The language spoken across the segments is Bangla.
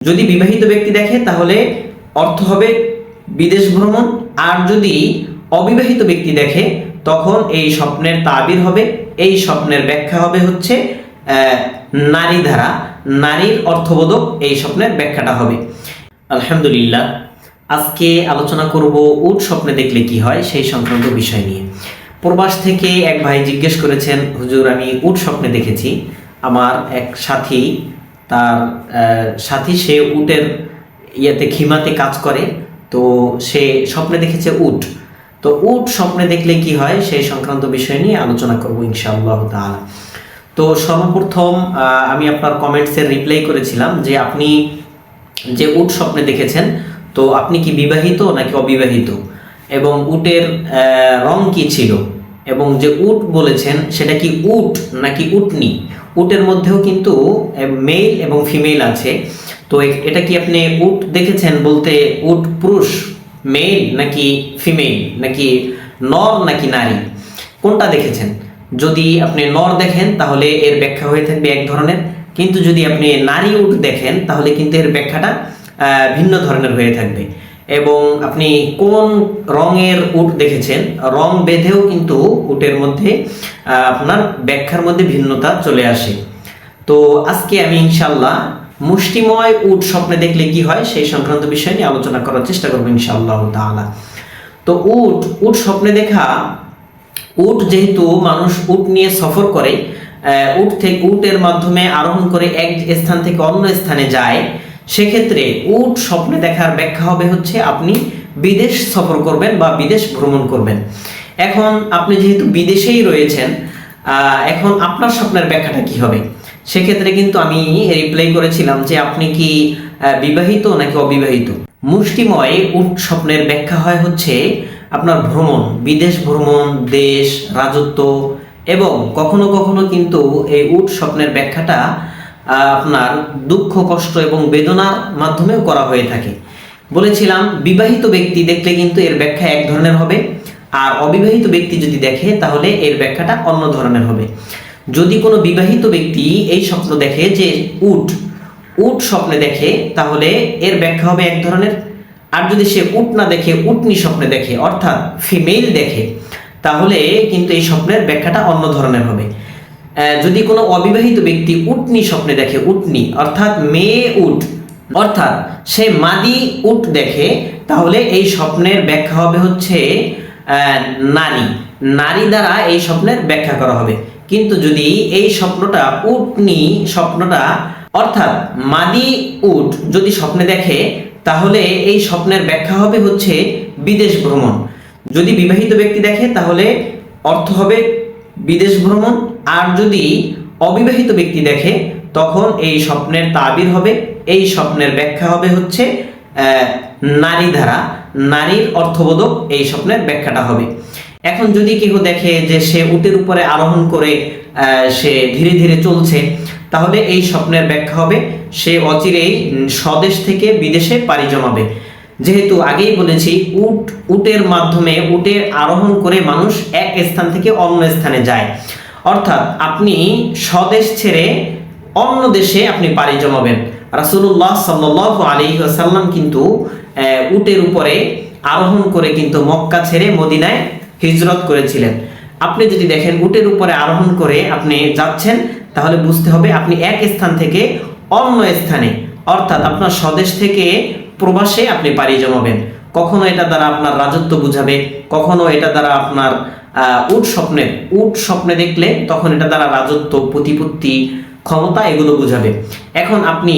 যদি বিবাহিত ব্যক্তি দেখে, তাহলে অর্থ হবে বিদেশ ভ্রমণ। আর যদি অবিবাহিত ব্যক্তি দেখে, তখন এই স্বপ্নের তাবির হবে। এই স্বপ্নের ব্যাখ্যা হবে হচ্ছে নারী ধারা। নারীর অর্থবোধক এই স্বপ্নের ব্যাখ্যাটা হবে। আলহামদুলিল্লাহ, আজকে আলোচনা করব উট স্বপ্নে দেখলে কি হয় সেই সংক্রান্ত বিষয় নিয়ে। প্রবাস থেকে এক ভাই জিজ্ঞেস করেছেন, হুজুর, আমি উট স্বপ্নে দেখেছি। আমার এক সাথী তার সাথী সে উটের ইয়েতে, খিমাতে কাজ করে। তো সে স্বপ্নে দেখেছে উট। তো উট স্বপ্নে দেখলে কি হয়? সেই সংক্রান্ত বিষয় নিয়ে আলোচনা করব ইনশাআল্লাহ তাআলা। তো সর্বপ্রথম আমি আপনার কমেন্টসের রিপ্লাই করেছিলাম যে আপনি যে উট স্বপ্নে দেখেছেন, তো আপনি কি বিবাহিত নাকি অবিবাহিত? এবং উটের রং কি ছিল? এবং যে উট বলেছেন, সেটা কি উট নাকি উটনি? উটের মধ্যেও কিন্তু মেল এবং ফিমেল আছে। তো এটা কি আপনি উট দেখেছেন বলতে উট পুরুষ মেল নাকি ফিমেল নাকি নর নাকি নারী? কোনটা দেখেছেন? যদি আপনি নর দেখেন, তাহলে এর ব্যাখ্যা হয়ে থাকবে এক ধরনের। কিন্তু যদি আপনি নারী উট দেখেন, তাহলে কিন্তু এর ব্যাখ্যাটা ভিন্ন ধরনের হয়ে থাকবে। এবং আপনি কোন রঙের উট দেখেছেন? রং বেঁধেও কিন্তু উটের মধ্যে আপনার ব্যাখ্যার মধ্যে ভিন্নতা চলে আসে। তো আজকে আমি ইনশাল্লাহ মুষ্টিময় উট স্বপ্নে দেখলে কি হয়, সেই সংক্রান্ত বিষয় নিয়ে আলোচনা করার চেষ্টা করব ইনশাআল্লাহ তাআলা। তো উট উট স্বপ্নে দেখা, উট যেহেতু মানুষ উট নিয়ে সফর করে উট থেকে উটের মাধ্যমে আরোহণ করে এক স্থান থেকে অন্য স্থানে যায় সেক্ষেত্রে উট স্বপ্নে দেখার ব্যাখ্যা হবে হচ্ছে আপনি বিদেশ সফর করবেন বা বিদেশ ভ্রমণ করবেন। এখন আপনি যেহেতু বিদেশেই রয়েছেন এখন আপনার স্বপ্নের ব্যাখ্যাটা কি হবে? সেক্ষেত্রে কিন্তু আমি রিপ্লাই করেছিলাম যে আপনি কি বিবাহিত নাকি অবিবাহিত? মুষ্টিময় উট স্বপ্নের ব্যাখ্যা হয় হচ্ছে আপনার ভ্রমণ, বিদেশ ভ্রমণ, দেশ, রাজত্ব এবং কখনো কখনো কিন্তু এই উট স্বপ্নের ব্যাখ্যাটা আপনার দুঃখ, কষ্ট এবং বেদনার মাধ্যমেও করা হয়ে থাকে। বলেছিলাম, বিবাহিত ব্যক্তি দেখলে কিন্তু এর ব্যাখ্যা এক ধরনের হবে। আর অবিবাহিত ব্যক্তি যদি দেখে, তাহলে এর ব্যাখ্যাটা অন্য ধরনের হবে। যদি কোনো বিবাহিত ব্যক্তি এই স্বপ্ন দেখে যে উট উট স্বপ্নে দেখে, তাহলে এর ব্যাখ্যা হবে এক ধরনের। আর যদি সে উট না দেখে, উটনি স্বপ্নে দেখে, অর্থাৎ ফিমেল দেখে, তাহলে কিন্তু এই স্বপ্নের ব্যাখ্যাটা অন্য ধরনের হবে। যদি কোনো অবিবাহিত ব্যক্তি উটনি স্বপ্নে দেখে, উটনি, অর্থাৎ মেয়ে উট, অর্থাৎ সে মাদি উট দেখে, তাহলে এই স্বপ্নের ব্যাখ্যা হবে হচ্ছে নারী। নারী দ্বারা এই স্বপ্নের ব্যাখ্যা করা হবে। কিন্তু যদি এই স্বপ্নটা উটনি স্বপ্নটা, অর্থাৎ মাদি উট যদি স্বপ্নে দেখে, তাহলে এই স্বপ্নের ব্যাখ্যা হবে হচ্ছে বিদেশ ভ্রমণ। যদি বিবাহিত ব্যক্তি দেখে, তাহলে অর্থ হবে বিদেশ ভ্রমণ, আর যদি অবিবাহিত ব্যক্তি দেখে, তখন এই স্বপ্নের তাবির হবে, এই স্বপ্নের ব্যাখ্যা হবে হচ্ছে নারী ধারা, নারীর অর্থবোধক এই স্বপ্নের ব্যাখ্যাটা হবে। এখন যদি কেউ দেখে যে সে উটের উপরে আরোহণ করে সে ধীরে ধীরে চলছে, তাহলে এই স্বপ্নের ব্যাখ্যা হবে, সে অচিরেই স্বদেশ থেকে বিদেশে পাড়ি জমাবে। যেহেতু আগেই বলেছি, উট, উটের মাধ্যমে উটে আরোহণ করে মানুষ এক স্থান থেকে অন্য স্থানে যায়। অর্থাৎ আপনি স্বদেশ ছেড়ে অন্য দেশে আপনি পাড়ি জমাবেন। রাসূলুল্লাহ সাল্লাল্লাহু আলাইহি সাল্লাম কিন্তু উটের উপরে আরোহণ করে কিন্তু মক্কা ছেড়ে মদিনায় হিজরত করেছিলেন। আপনি যদি দেখেন উটের উপরে আরোহণ করে আপনি যাচ্ছেন, তাহলে বুঝতে হবে আপনি এক স্থান থেকে অন্য স্থানে। অর্থাৎ আপনার স্বদেশ থেকে প্রবাসে আপনি পাড়ি জমাবেন। কখনো এটা দ্বারা আপনার রাজত্ব বুঝাবে, কখনো এটা দ্বারা আপনার উট স্বপ্নে উট স্বপ্নে দেখলে তখন এটা দ্বারা রাজত্ব, প্রতিপত্তি, ক্ষমতা এগুলো বুঝাবে। এখন আপনি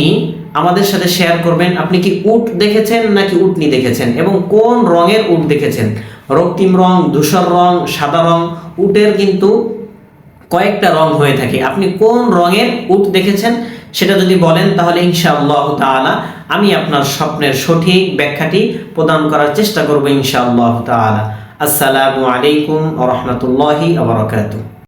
আমাদের সাথে শেয়ার করবেন, আপনি কি উট দেখেছেন নাকি উটনি দেখেছেন? এবং কোন রঙের উট দেখেছেন? রক্তিম রং, ধূসর রং, সাদা রং, উটের কিন্তু কয়েকটা রং হয়ে থাকে। আপনি কোন রঙের উট দেখেছেন? সেটা যদি বলেন তাহলে ইনশাআল্লাহ তালা আমি আপনার স্বপ্নের সঠিক ব্যাখ্যাটি প্রদান করার চেষ্টা করব ইনশাআল্লাহ তালা আসসালামু আলাইকুম রহমতুল্লাহি আবরকাতুহ